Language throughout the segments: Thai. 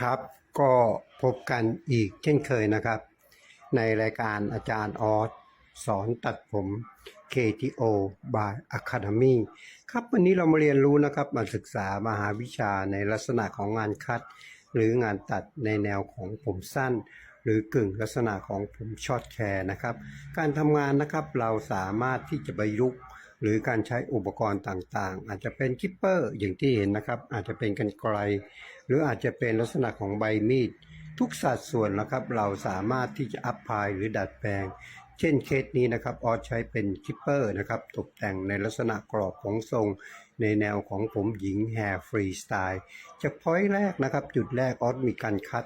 ครับก็พบกันอีกเช่นเคยนะครับ ในรายการอาจารย์ออสสอนตัดผม KTO by Academy ครับวันนี้เรามาเรียนรู้นะครับมาศึกษามหาวิชาในลักษณะของงานคัด หรืองานตัดในแนวของผมสั้น หรือกึ่งลักษณะของผมช็อตแคร์นะครับ การทำงานนะครับเราสามารถที่จะประยุกต์ หรือการใช้อุปกรณ์ต่างๆ อาจจะเป็นคิปเปอร์อย่างที่เห็นนะครับ อาจจะเป็นกันไกล หรืออาจจะเป็นลักษณะของใบมีด ทุกสัดส่วนนะครับ เราสามารถที่จะอัพพายหรือดัดแปลง เช่นเคสนี้นะครับออสใช้เป็นคิปเปอร์นะครับตกแต่งในลักษณะกรอบของทรง ในแนวของผมหญิงแฮร์ฟรีสไตล์จากพอยต์แรกนะครับ จุดแรกออสมีการคัด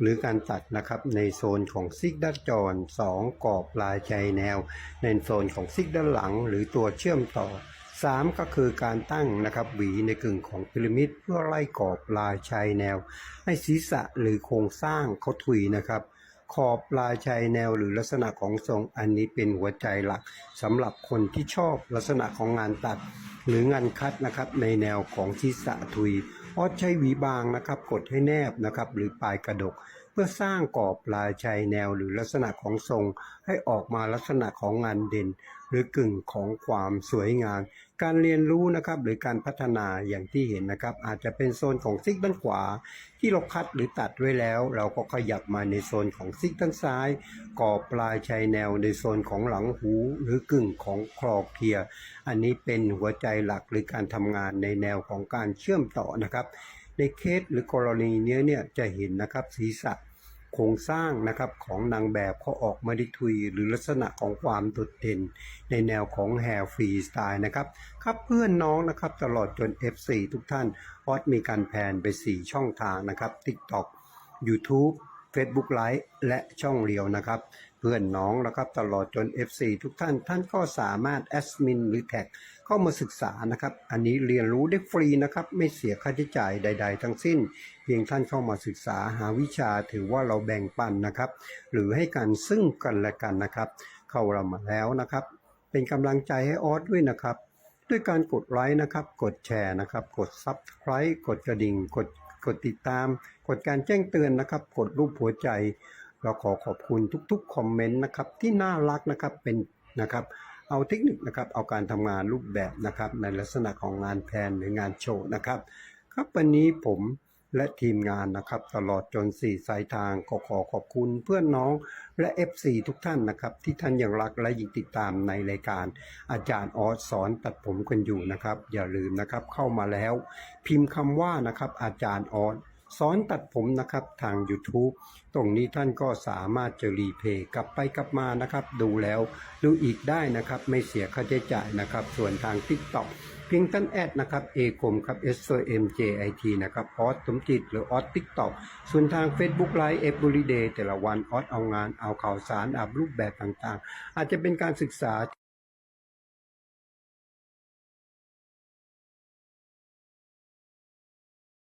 หรือการตัดนะครับในโซนของซิกด้านจร 2 กรอบลายใจแนว ในโซนของซิกด้านหลัง หรือตัวเชื่อมต่อ 3 ก็คือการตั้งนะครับหวีในกึ่งของพีระมิดเพื่อไล่กรอบลายชายแนว ให้ศีรษะหรือโครงสร้างเขาถุยนะครับขอบลายชายแนวหรือลักษณะของทรงอันนี้เป็นหัวใจหลักสำหรับคนที่ชอบลักษณะของงานตัด หรืองานคัดนะครับในแนวของศีรษะถุย ออสใช้หวีบางนะครับ กดให้แนบนะครับ หรือปลายกระดก พื่อสร้างกรอบลายชายแนวหรือลักษณะของทรง ให้ออกมาลักษณะของงานเด่น หรือกึ่งของความสวยงาม การเรียนรู้นะครับหรือการพัฒนาอย่างที่เห็นนะครับ อาจจะเป็นโซนของซิกด้านขวา ที่เราคัดหรือตัดไว้แล้ว เราก็ขยับมาในโซนของซิกด้านซ้าย กรอบปลายชายแนวในโซนของหลังหูหรือกึ่งของคลอเคลียร์อันนี้เป็นหัวใจหลักหรือการทำงานในแนวของการเชื่อมต่อนะครับ ในเคสหรือกรณีนี้เนี่ยจะเห็นนะครับศีรษะโครงสร้างนะครับของนางแบบเขาออกมาด้ทุยหรือลักษณะของความโดดเด่น ในแนวของแฮร์ฟรีสไตล์นะครับ ครับเพื่อนน้องนะครับตลอดจน F4 ทุกท่านออสมีการแพนไป 4 ช่องทางนะครับ TikTok YouTube Facebook Live และช่องเรียวนะครับ พื่อนน้องนะครับตลอดจน F4 ทุกท่านท่านก็สามารถแอดมินหรือแท็กเข้ามาศึกษานะครับ อันนี้เรียนรู้ได้ฟรีนะครับ ไม่เสียค่าใช้จ่ายใด ๆ ทั้งสิ้น เพียงท่านเข้ามาศึกษาหาวิชาถือว่าเราแบ่งปันนะครับ หรือให้กันซึ่งกันและกันนะครับ เข้าเรามาแล้วนะครับ เป็นกำลังใจให้ออสด้วยนะครับ ด้วยการกดไลค์นะครับ กดแชร์นะครับ กดซับสไคร b e กดกระดิ่งกดกดติดตาม กดการแจ้งเตือนนะครับ กดรูปหัวใจ เราขอขอบคุณทุกๆคอมเมนต์นะครับที่น่ารักนะครับเป็นนะครับเอาเทคนิคนะครับเอาการทำงานรูปแบบนะครับในลักษณะของงานแพนหรืองานโชว์นะครับครับวันนี้ผมและทีมงานนะครับตลอดจน4สายทางก็ขอขอบคุณเพื่อนน้องและ FC ทุกท่านนะครับ ที่ท่านยังรักและยังติดตามในรายการ อาจารย์ออสสอนตัดผมกันอยู่นะครับ อย่าลืมนะครับเข้ามาแล้ว พิมพ์คำว่านะครับอาจารย์ออส สอนตัดผมนะครับทาง YouTube ตรงนี้ท่านก็สามารถจะรีเพย์กลับไปกลับมานะครับ ดูแล้วดูอีกได้นะครับ ไม่เสียค่าใช้จ่ายนะครับ ส่วนทาง TikTok เพียงท่านแอดนะครับเอกมครับ S O M J I T นะครับออสสมจิตหรือออสทิกต็อกส่วนทาง Facebook Live Every Day แต่ละวันออสเอางานเอาข่าวสารอัพรูปแบบต่างๆ อาจจะเป็นการศึกษา